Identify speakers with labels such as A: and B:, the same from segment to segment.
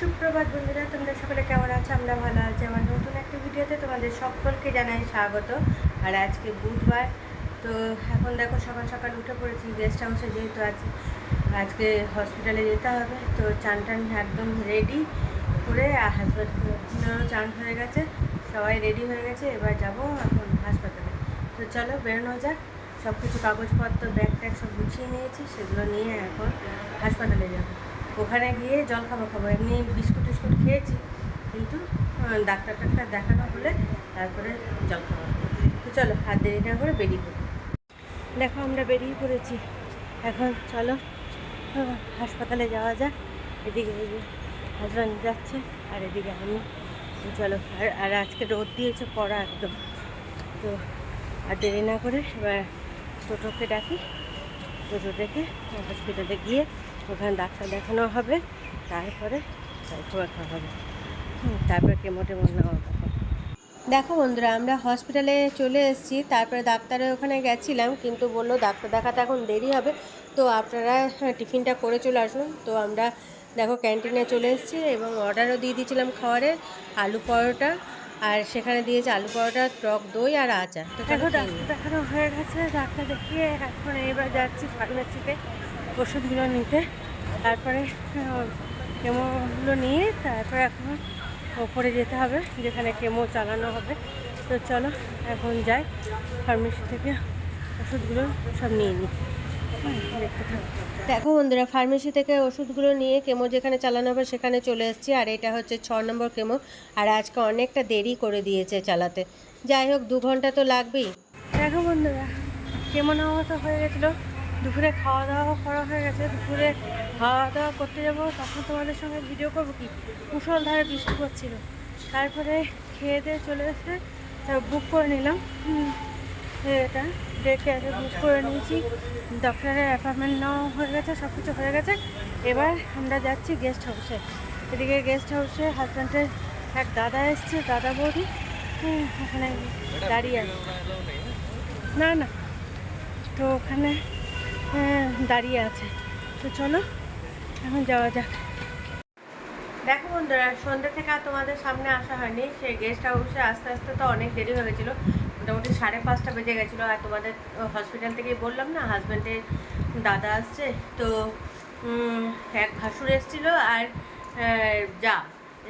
A: সুপ্রভাত বন্ধুরা, তোমরা সকলে কেমন আছো? আমরা ভালো আছি। আমার নতুন একটা ভিডিওতে তোমাদের সকলকে জানাই স্বাগত। আর আজকে বুধবার, তো এখন দেখো সকাল সকাল উঠে পড়েছি গেস্ট হাউসে যেহেতু আছি। আজকে হসপিটালে যেতে হবে, তো চান টান একদম রেডি করে, আর হাজব্যান্ডেরও চান হয়ে গেছে। সবাই রেডি হয়ে গেছে, এবার যাব এখন হাসপাতালে। তো চলো বেরোনো যাক। সব কিছু কাগজপত্র ব্যাগ ট্যাগ সব গুছিয়ে নিয়েছি, সেগুলো নিয়ে এখন হাসপাতালে যাব। ওখানে গিয়ে জল খাব খাব। এমনি বিস্কুট টিস্কুট খেয়েছি। কিন্তু ডাক্তার টাক্তার দেখানো হলে তারপরে জল খাব তো চলো হাত দেরি না করে বেরিয়ে পড়ি। দেখো, আমরা বেরিয়ে পড়েছি। এখন চলো হাসপাতালে যাওয়া যাক। এদিকে হাজব্যান্ড যাচ্ছে, আর এদিকে আমি। চলো, আর আর আজকে রোদ দিয়েছে পড়া একদম। তো, আর দেরি না করে এবার টোটোকে ডাকি। টোটো ডেকে হসপিটালে গিয়ে ওখানে ডাক্তার দেখানো হবে তারপরে খাওয়া হবে। তারপরে কেমো টেমো নেওয়া হবে। দেখো বন্ধুরা আমরা হসপিটালে চলে এসেছি তারপরে ডাক্তারের ওখানে গেছিলাম কিন্তু বলল ডাক্তার দেখাতে এখন দেরি হবে তো আপনারা টিফিনটা করে চলে আসুন। তো আমরা দেখো ক্যান্টিনে চলে এসেছি এবং অর্ডারও দিয়ে দিয়েছিলাম খাবারের আলু পরোটা আর সেখানে দিয়েছে আলু পরোটা টক দই আর আচার। তো দেখো ডাক্তার দেখানো হয়ে গেছে ডাক্তার দেখিয়ে এখন এবার যাচ্ছি ফার্মেসিতে ওষুধগুলো নিতে। তারপরে কেমোগুলো নিয়ে তারপরে এখন ওপরে যেতে হবে যেখানে কেমো চালানো হবে। তো চলো এখন যাই ফার্মেসি থেকে ওষুধগুলো সব নিয়ে নিই। দেখো বন্ধুরা ফার্মেসি থেকে ওষুধগুলো নিয়ে কেমো যেখানে চালানো হবে সেখানে চলে এসেছি আর এটা হচ্ছে ছ নম্বর কেমো। আর আজকে অনেকটা দেরি করে দিয়েছে চালাতে। যাই হোক দু ঘণ্টা তো লাগবেই। দেখো বন্ধুরা কেমন নেওয়া তো হয়ে গেছিল। দুপুরে খাওয়া দাওয়া করা হয়ে গেছে। দুপুরে খাওয়া দাওয়া করতে যাব, তখন তোমাদের সঙ্গে ভিডিও করব কি? মুসলধারে বৃষ্টি পড়ছিল। তারপরে খেয়ে দিয়ে চলে এসে বুক করে নিলাম। এটা ডেকে আছে বুক করে নিয়েছি। ডক্টরের অ্যাপয়েন্টমেন্ট নেওয়া হয়ে গেছে সব কিছু হয়ে গেছে। এবার আমরা যাচ্ছি গেস্ট হাউসে এদিকে গেস্ট হাউসে হাজব্যান্ডের এক দাদা এসছে, দাদা বৌদি। ওখানে দাঁড়িয়ে আছে। না না, তো ওখানে দাঁড়িয়ে আছে। তো চলো, এখন যাওয়া যাক। দেখো বন্ধুরা, সন্ধ্যা থেকে আর তোমাদের সামনে আসা হয়নি। সেই গেস্ট হাউসে আস্তে আস্তে তো অনেক দেরি হয়ে গেছিল। মোটামুটি সাড়ে পাঁচটা বেজে গেছিল। আর তোমাদের হসপিটাল থেকেই বললাম না হাজব্যান্ডের দাদা আসছে। তো এক ভাসুর এসেছিল আর যা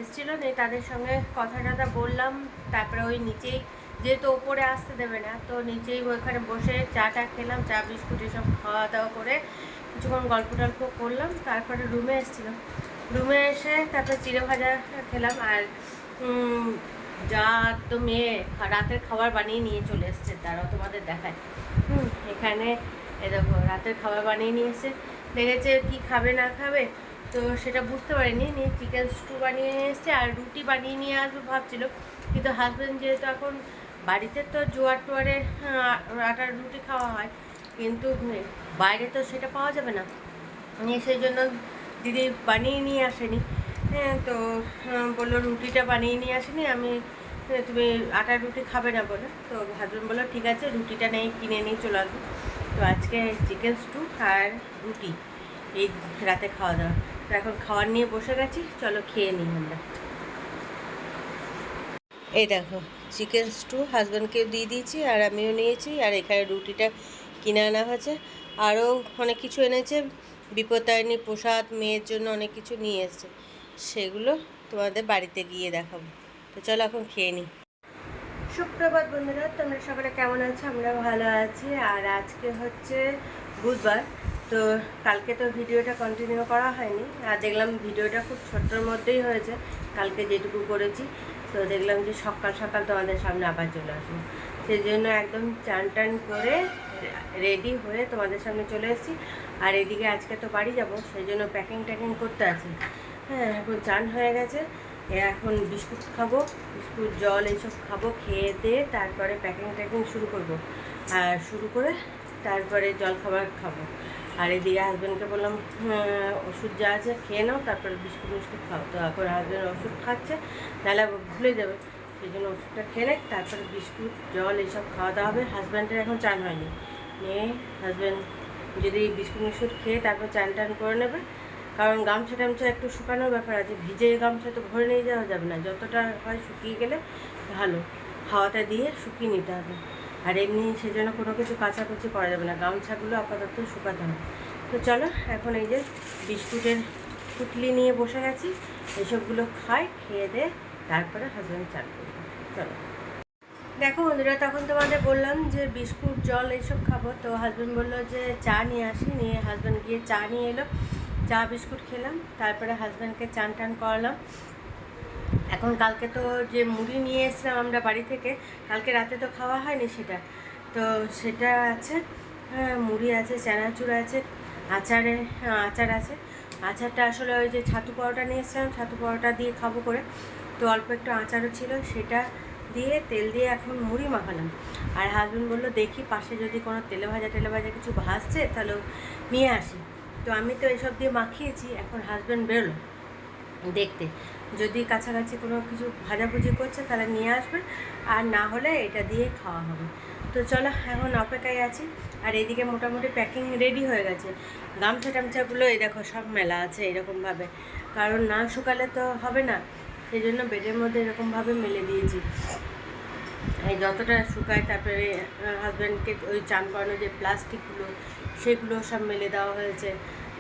A: এসেছিল, নিয়ে তাদের সঙ্গে কথা টথা বললাম। তারপরে ওই নিচেই যেহেতু ওপরে আসতে দেবে না, তো নিচেই ওইখানে বসে চাটা খেলাম, চা, বিস্কুট এসব খাওয়া দাওয়া করে কিছুক্ষণ গল্প টল্প করলাম, তারপরে রুমে এসেছিলাম। রুমে এসে তারপরে চিড়ে ভাজা খেলাম আর যা তো মেয়ে রাতের খাবার বানিয়ে নিয়ে চলে এসছে তারাও তোমাদের দেখায় হুম, এখানে এ দেখো, রাতের খাবার বানিয়ে নিয়ে এসছে। দেখেছে কি খাবে, না খাবে, তো সেটা বুঝতে পারিনি, নিয়ে চিকেন স্টু বানিয়ে নিয়ে এসছে আর রুটি বানিয়ে নিয়ে আসবে ভাবছিল। কিন্তু হাজব্যান্ড যেহেতু এখন বাড়িতে তো জোয়ার টোয়ারের আহ, আটার রুটি খাওয়া হয় কিন্তু বাইরে তো সেটা পাওয়া যাবে না। সেই জন্য দিদি বানিয়ে নিয়ে আসেনি। হ্যাঁ তো বলল রুটিটা বানিয়ে নিয়ে আসেনি আমি তুমি আটার রুটি খাবে না বলে। তো হাজব্যান্ড বলল ঠিক আছে রুটিটা নেই কিনে নিয়ে চলে আসব। তো আজকে চিকেন স্টু আর রুটি এই রাতে খাওয়া দাওয়া। তো এখন খাওয়ার নিয়ে বসে গেছি চলো খেয়ে নিই আমরা। এই দেখো চিকেন স্টু হাজব্যান্ডকে দিয়ে দিয়েছি আর আমিও নিয়েছি আর এখানে রুটিটা কিনে আনা হয়েছে। আরও অনেক কিছু এনেছে, বিপত্তারিণী প্রসাদ, মেয়ের জন্য অনেক কিছু নিয়ে এসেছে। সেগুলো তোমাদের বাড়িতে গিয়ে দেখাবো। তো চলো এখন খেয়ে নিই সুপ্রভাত বন্ধুরা, তোমরা সকলে কেমন আছো? আমরা ভালো আছি। আর আজকে হচ্ছে বুধবার তো কালকে তো ভিডিওটা কন্টিনিউ করা হয়নি। আর দেখলাম ভিডিওটা খুব ছোট্টর মধ্যেই হয়েছে। কালকে যেটুকু করেছি, তো দেখলাম যে সকাল সকাল তোমাদের সামনে আবার চলে আসব। সেই জন্য একদম চান টান করে রেডি হয়ে তোমাদের সামনে চলে এসেছি। আর এদিকে আজকে তো বাড়ি যাব সেই জন্য প্যাকিং ট্যাকিং করতে আছে। হ্যাঁ এখন চান হয়ে গেছে। এখন বিস্কুট খাব, বিস্কুট, জল এইসব খাব, খেয়ে দিয়ে তারপরে প্যাকিং ট্যাকিং শুরু করব। আর শুরু করে তারপরে জল খাবার খাব। আর এদিকে হাজব্যান্ডকে বললাম "হ্যাঁ, ওষুধ যা আছে খেয়ে নাও তারপরে বিস্কুট মিস্কুট খাও। তো এখন হাজব্যান্ড ওষুধ খাচ্ছে তাহলে ভুলে যাবে। সেই জন্য ওষুধটা খেলে তারপরে বিস্কুট জল এইসব খাওয়া দাওয়া হবে। হাজব্যান্ডের এখন চান হয়নি। নিয়ে হাজব্যান্ড যদি বিস্কুট মিস্কুট খেয়ে তারপর চান টান করে নেবে। কারণ গামছা টামছা একটু শুকানোর ব্যাপার আছে ভিজে গামছা তো ভরে নিয়ে যাওয়া যাবে না। যতটা হয় শুকিয়ে গেলে ভালো হাওয়াটা দিয়ে শুকিয়ে নিতে হবে। আর এমনি সেজন্য কোনো কিছু কাচাকুচি করা যাবে না। গামছাগুলো আপাতত শুকাতে হবে। তো চলো, এখন এই যে বিস্কুটের পুটলি নিয়ে বসে গেছি। এসবগুলো খাই, খেয়ে দে, তারপরে হাজব্যান্ড চান করব। চলো। দেখো বন্ধুরা, তখন তোমাদের বললাম যে বিস্কুট, জল এইসব খাব। তো হাজব্যান্ড বলল যে চা নিয়ে আসি, নিয়ে হাজব্যান্ড গিয়ে চা নিয়ে এলো। চা, বিস্কুট খেলাম, তারপরে হাজব্যান্ডকে চান টান করালাম। এখন কালকে তো যে মুড়ি নিয়ে এসেছিলাম আমরা বাড়ি থেকে কালকে রাতে তো খাওয়া হয়নি সেটা। তো সেটা আছে হ্যাঁ, মুড়ি আছে চানাচুর আছে আচারে হ্যাঁ, আচার আছে। আচারটা আসলে ওই যে ছাতু পরোটা নিয়ে এসেছিলাম ছাতু পরোটা দিয়ে খাব করে। তো অল্প একটু আচারও ছিল সেটা দিয়ে তেল দিয়ে এখন মুড়ি মাখালাম। আর হাজব্যান্ড বলল দেখি পাশে যদি কোনো তেলে ভাজা টেলে ভাজা কিছু ভাসছে তাহলে নিয়ে আসি। তো আমি তো এসব দিয়ে মাখিয়েছি এখন হাজব্যান্ড বেরোলো। দেখতে। যদি কাছাকাছি কোনো কিছু ভাজাভুজি করছে, তাহলে নিয়ে আসবেন। আর না হলে এটা দিয়ে খাওয়া হবে। তো চলো, এখন অপেক্ষায় আছি। আর এদিকে মোটামুটি প্যাকিং রেডি হয়ে গেছে। গামছা টামছাগুলো, এই দেখো, সব মেলা আছে এরকমভাবে। কারণ না শুকালে তো হবে না। সেই জন্য বেডের মধ্যে এরকমভাবে মেলে দিয়েছি। এই যতটা শুকায়, তারপরে হাজব্যান্ডকে ওই চান করানো যে প্লাস্টিকগুলো, সেগুলো সব মেলে দেওয়া হয়েছে।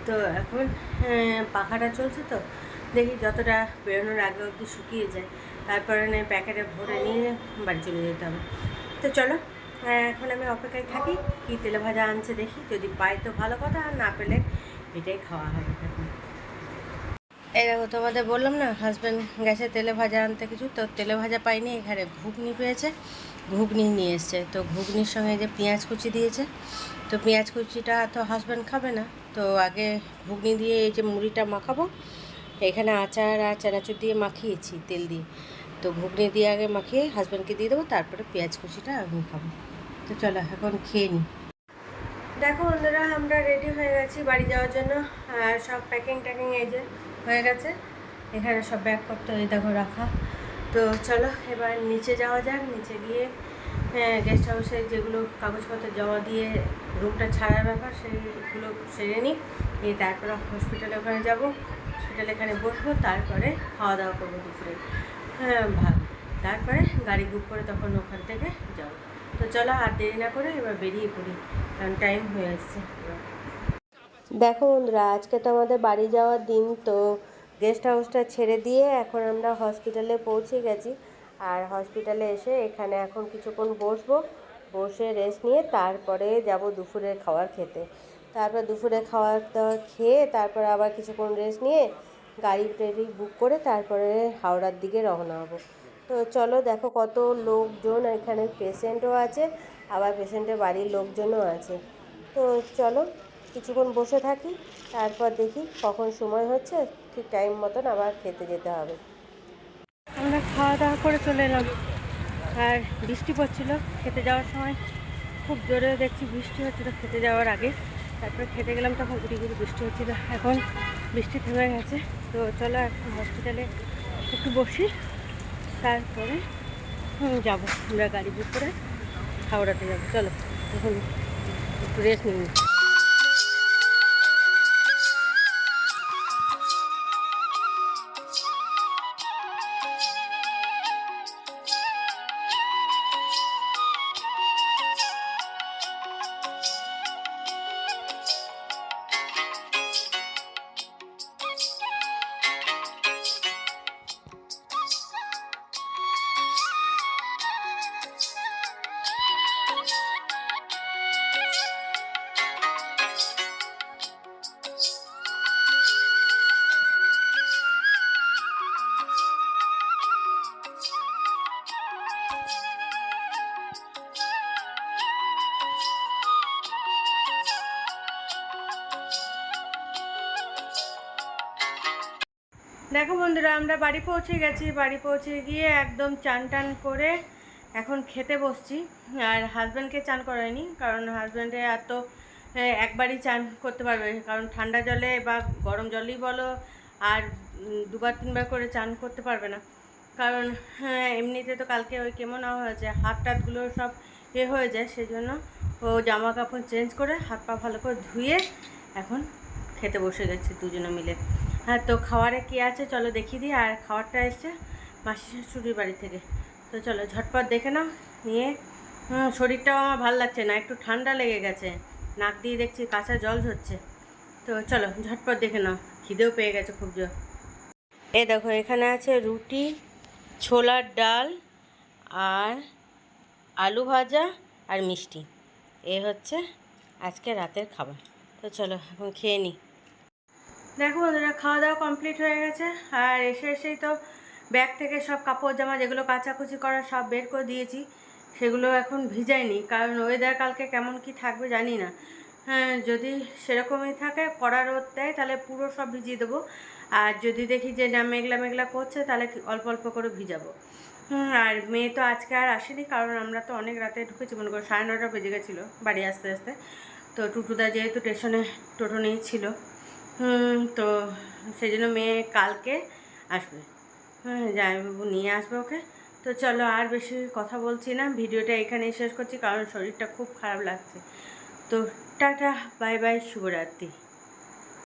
A: তো এখন পাখাটা চলছে তো। দেখি যতটা বেরোনোর আগে অবধি শুকিয়ে যায়। তারপরে না প্যাকেটে ভরে নিয়ে বাড়ি চলে যেতে হবে তো চলো এখন আমি অপেক্ষায় থাকি, কি তেলে ভাজা আনছে দেখি। যদি পাই তো ভালো কথা, আর না পেলে এটাই খাওয়া হবে এই দেখো, তোমাদের বললাম না হাজব্যান্ড গেছে তেলে ভাজা আনতে কিছু, তো তেলে ভাজা পাইনি, এখানে ঘুগনি পেয়েছে। ঘুগনি নিয়ে এসছে। তো ঘুগনির সঙ্গে যে পেঁয়াজ কুচি দিয়েছে। তো পেঁয়াজ কুচিটা তো হাজব্যান্ড খাবে না। তো আগে ঘুগনি দিয়ে এই যে মুড়িটা মাখাবো। এখানে আচার আর চানাচুর দিয়ে মাখিয়েছি, তেল দিয়ে। তো ঘুগনি দিয়ে আগে মাখিয়ে হাজব্যান্ডকে দিয়ে দেবো, তারপরে পেঁয়াজ কুচিটা আমি খাব। তো চলো, এখন খেয়ে নিই দেখো বন্ধুরা, আমরা রেডি হয়ে গেছি বাড়ি যাওয়ার জন্য। আর সব প্যাকিং ট্যাকিং এই যে হয়ে গেছে। এখানে সব ব্যাগপত্র এই দেখো রাখা। তো চলো, এবার নিচে যাওয়া যাক। নিচে গিয়ে গেস্ট হাউসে যেগুলো কাগজপত্র জমা দিয়ে রুমটা ছাড়ার ব্যাপার সেইগুলো সেরে নিই, নিয়ে তারপরে হসপিটালে ওখানে যাব। হসপিটালে এখানে বসবো, তারপরে খাওয়া দাওয়া করব দুপুরে। হ্যাঁ তারপরে গাড়ি বুক করে তখন ওখান থেকে যাব। তো চলো আর দেরি না করে এবার বেরিয়ে পড়ি, কারণ টাইম হয়ে আসছে। দেখো বন্ধুরা, আজকে তো আমাদের বাড়ি যাওয়ার দিন, তো গেস্ট হাউসটা ছেড়ে দিয়ে এখন আমরা হসপিটালে পৌঁছে গেছি। আর হসপিটালে এসে এখানে এখন কিছুক্ষণ বসবো। বসে রেস্ট নিয়ে তারপরে যাব দুপুরের খাবার খেতে। তারপর দুপুরে খাবার দাবার খেয়ে তারপরে আবার কিছুক্ষণ রেস্ট নিয়ে গাড়ি টাড়ি বুক করে তারপরে হাওড়ার দিকে রওনা হব। তো চলো দেখো কত লোকজন এখানে পেশেন্টও আছে, আবার পেশেন্টের বাড়ির লোকজনও আছে। তো চলো কিছুক্ষণ বসে থাকি, তারপর দেখি কখন সময় হচ্ছে, ঠিক টাইম মতন আবার খেতে যেতে হবে। খাওয়া দাওয়া করে চলে এলাম। আর বৃষ্টি পড়ছিল, খেতে যাওয়ার সময় খুব জোরে দেখছি বৃষ্টি হচ্ছিল খেতে যাওয়ার আগে। তারপরে খেতে গেলাম তখন গুড়ি গুড়ি বৃষ্টি হচ্ছিল। এখন বৃষ্টি থেমে গেছে। তো চলো এখন হসপিটালে একটু বসি। তারপরে যাব। আমরা গাড়ি বুক করে হাওড়াতে যাব। চলো, এখন একটু রেস্ট নিই। দেখো বন্ধুরা আমরা বাড়ি পৌঁছে গেছি। বাড়ি পৌঁছে গিয়ে একদম চান টান করে এখন খেতে বসছি। আর হাজব্যান্ডকে চান করায়নি কারণ হাজব্যান্ডে এত এ, একবারই চান করতে পারবে কারণ ঠান্ডা জলে বা গরম জলেই বলো আর দুবার তিনবার করে চান করতে পারবে না। কারণ এমনিতে তো কালকে ওই কেমন হয়েছে। হাত টাতগুলো সব এ হয়ে যায় সেজন্য ও জামা কাপড় চেঞ্জ করে হাত পা ভালো করে ধুয়ে এখন খেতে বসে গেছি দুজনে মিলে। হ্যাঁ তো খাওয়ারে কি আছে? চলো দেখিয়ে দিই। আর খাবারটা এসছে মাসি শাশুড়ির বাড়ি থেকে। তো চলো ঝটপট দেখে নাও নিয়ে। হুম, শরীরটাও আমার ভালো লাগছে না একটু ঠান্ডা লেগে গেছে। নাক দিয়ে দেখছি কাঁচা জল ঝরছে। তো চলো ঝটপট দেখে নাও খিদেও পেয়ে গেছে খুব জোর। এ দেখো এখানে আছে রুটি ছোলার ডাল আর আলু ভাজা আর মিষ্টি। এ হচ্ছে আজকে রাতের খাবার। তো চলো এখন খেয়ে নিই দেখো বন্ধুরা খাওয়া দাওয়া কমপ্লিট হয়ে গেছে। আর এসে এসেই তো ব্যাগ থেকে সব কাপড় জামা যেগুলো কাচাকুচি করা সব বের করে দিয়েছি, সেগুলো এখন ভিজাইনি। কারণ ওয়েদার কালকে কেমন কি থাকবে জানি না। হ্যাঁ যদি সেরকমই থাকে, কড়া রোদ দেয়, তাহলে পুরো সব ভিজিয়ে দেবো। আর যদি দেখি যে না মেঘলা মেঘলা করছে, তাহলে অল্প অল্প করে ভিজাবো। আর মেয়ে তো আজকে আর আসেনি, কারণ আমরা তো অনেক রাতে ঢুকেছি, মনে করো সাড়ে নটা বেজে গেছিল বাড়ি আসতে আসতে। তো টুটুদা যেহেতু স্টেশনে টোটো নিয়েছিল তো সেই জন্য মেয়ে কালকে আসবে। হ্যাঁ বাবু নিয়ে আসবে ওকে। তো চলো আর বেশি কথা বলছি না, ভিডিওটা এখানেই শেষ করছি, কারণ শরীরটা খুব খারাপ লাগছে। তো টাটা, বাই বাই, শুভরাত্রি।